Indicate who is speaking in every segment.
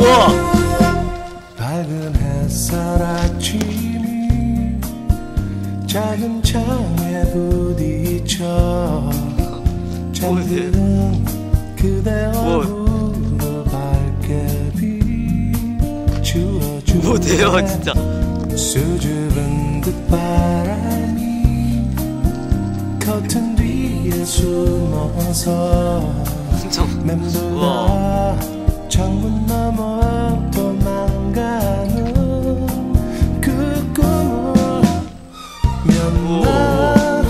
Speaker 1: 우와.
Speaker 2: 밝은 햇살 아침이 작은 창에 부딪혀 잠드는 그대
Speaker 1: 뭐.
Speaker 2: 얼굴을 밝게 비추어주네
Speaker 1: 못해요 진짜.
Speaker 2: 수줍은 듯바람이 커튼 뒤에 숨어서 맴돌아 창문 너머 도망가는 그 꿈을 몇날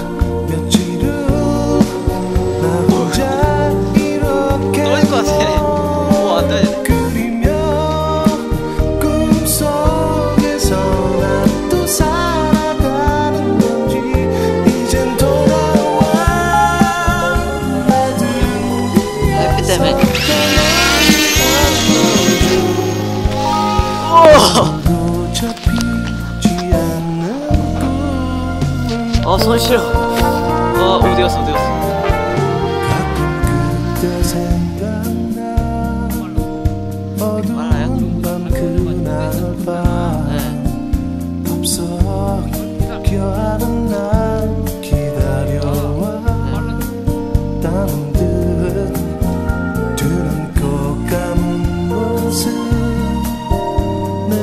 Speaker 2: 며칠 후나 혼자 이렇게
Speaker 1: 떨어질 것 같아. 오 안돼
Speaker 2: 그리며 꿈속에서 난 또 살아가는 건지 이젠 돌아와. 나들
Speaker 1: 햇빛 때문에 아손 시려 아 어디 갔어 어디 갔어?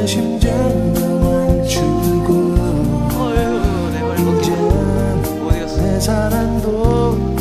Speaker 2: 심장도 멈추
Speaker 1: 고어